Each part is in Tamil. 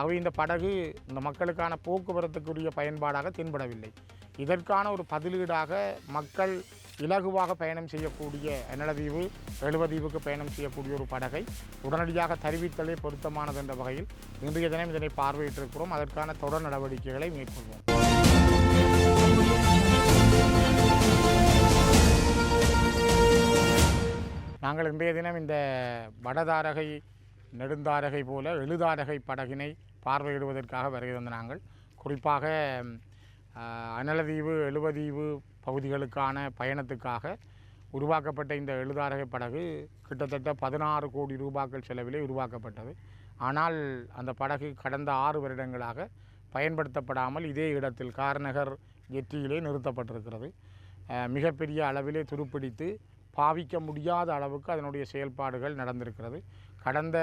அவை இந்த படகு இந்த மக்களுக்கான போக்குவரத்துக்குரிய பயன்பாடாக தென்படவில்லை. இதற்கான ஒரு பதிலீடாக மக்கள் இலகுவாக பயணம் செய்யக்கூடிய நிலதீவு எழுவதீவுக்கு பயணம் செய்யக்கூடிய ஒரு படகை உடனடியாக தெரிவித்தலே பொருத்தமானது என்ற வகையில் இன்றைய தினம் இதனை பார்வையிட்டிருக்கிறோம். அதற்கான தொடர் நடவடிக்கைகளை மேற்கொள்வோம். நாங்கள் இன்றைய தினம் இந்த வடதாரகை நெடுந்தாரகை போல எழுதாரகை படகினை பார்வையிடுவதற்காக வருகை தந்த நாங்கள். குறிப்பாக அனலதீவு எழுவதீவு பகுதிகளுக்கான பயணத்துக்காக உருவாக்கப்பட்ட இந்த எழுதாரகை படகு கிட்டத்தட்ட பதினாறு கோடி ரூபாக்கள் செலவிலே உருவாக்கப்பட்டது. ஆனால் அந்த படகு கடந்த ஆறு வருடங்களாக பயன்படுத்தப்படாமல் இதே இடத்தில் கார்நகர் ஜெட்டியிலே நிறுத்தப்பட்டிருக்கிறது. மிகப்பெரிய அளவிலே துருப்பிடித்து பாவிக்க முடியாத அளவுக்கு அதனுடைய செயல்பாடுகள் நடந்திருக்கிறது. கடந்த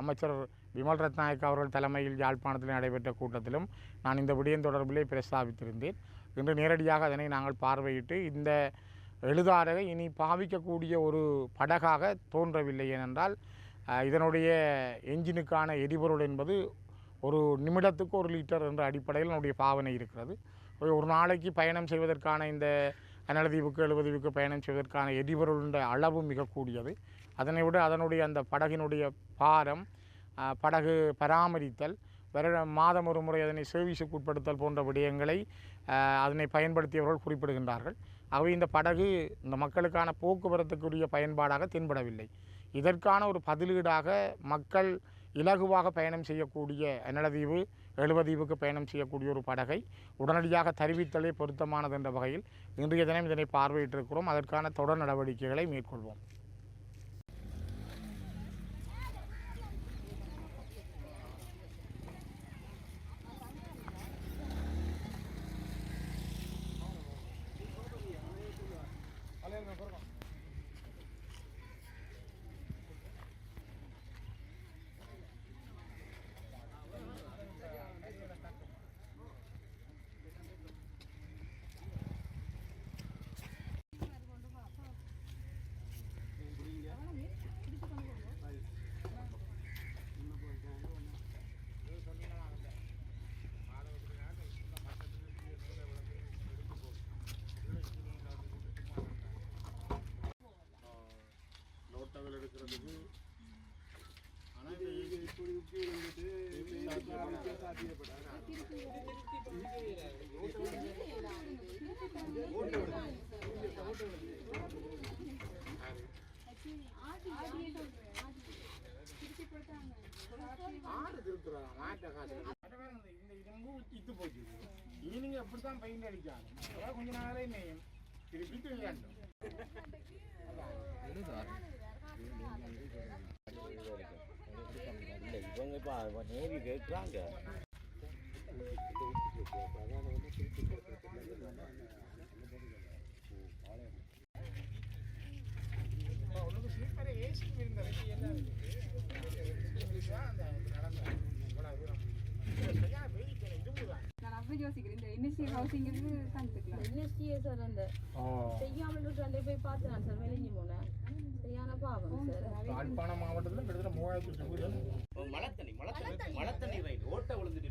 அமைச்சர் விமல் ரத்நாயக் அவர்கள் தலைமையில் யாழ்ப்பாணத்தில் நடைபெற்ற கூட்டத்திலும் நான் இந்த விடயம் தொடர்பிலே பிரஸ்தாபித்திருந்தேன். இன்று நேரடியாக அதனை நாங்கள் பார்வையிட்டு இந்த எழுதாரகை இனி பாவிக்கக்கூடிய ஒரு படகாக தோன்றவில்லை ஏனென்றால் இதனுடைய என்ஜினுக்கான எரிபொருள் என்பது ஒரு நிமிடத்துக்கு ஒரு லிட்டர் என்ற அடிப்படையில் நம்முடைய பாவனை இருக்கிறது. ஒரு நாளைக்கு பயணம் செய்வதற்கான இந்த அனலதீவுக்கு எழுபதுவுக்கு பயணம் செய்வதற்கான எரிபொருளுடைய அளவு மிக கூடியது அதனை விட அதனுடைய அந்த படகினுடைய பாரம் படகு பராமரித்தல் வருட மாதம் ஒரு முறை அதனை சர்வீஸுக்கு உட்படுத்தல் போன்ற விடயங்களை அதனை பயன்படுத்தியவர்கள் குறிப்பிடுகின்றார்கள். அவை இந்த படகு இந்த மக்களுக்கான போக்குவரத்துக்குரிய பயன்பாடாக தென்படவில்லை. இதற்கான ஒரு பதிலீடாக மக்கள் இலகுவாக பயணம் செய்யக்கூடிய நிலதீவு எழுவதீவுக்கு பயணம் செய்யக்கூடிய ஒரு படகை உடனடியாக தெரிவித்தலே பொருத்தமானது என்ற வகையில் இன்றைய தினம் இதனை பார்வையிட்டிருக்கிறோம். அதற்கான தொடர் நடவடிக்கைகளை மேற்கொள்வோம். 걸어봐 நோட்டங்கள் எடுக்கிறதுக்கு ஆடு திருக்குறதா மாட்டை காசு இந்த இரும்பு இத்து போச்சு இனி நீங்க எப்படித்தான் பெயிண்ட் அடிக்காது அதான் கொஞ்ச நாளே நெய்யும் திருப்பி தூங்கியாட்டும் இல்லை இவங்க இப்போ நேவி கேட்குறாங்க உனக்கு ஸ்லீப்பர் ஏசி இருந்தது எல்லாம் அந்த நடந்த இவ்வளவு தூரம் செய்யாமல் போய் பார்த்து நான் சார் வெளியே போனேன். சரியான பாவம் யாழ்ப்பாணம் மாவட்டத்தில் கிட்டத்தட்ட மூவாயிரத்தி மழை தண்ணி மழை தண்ணி மழை தண்ணி. ரைட் ஓட்டை விழுந்துட்டு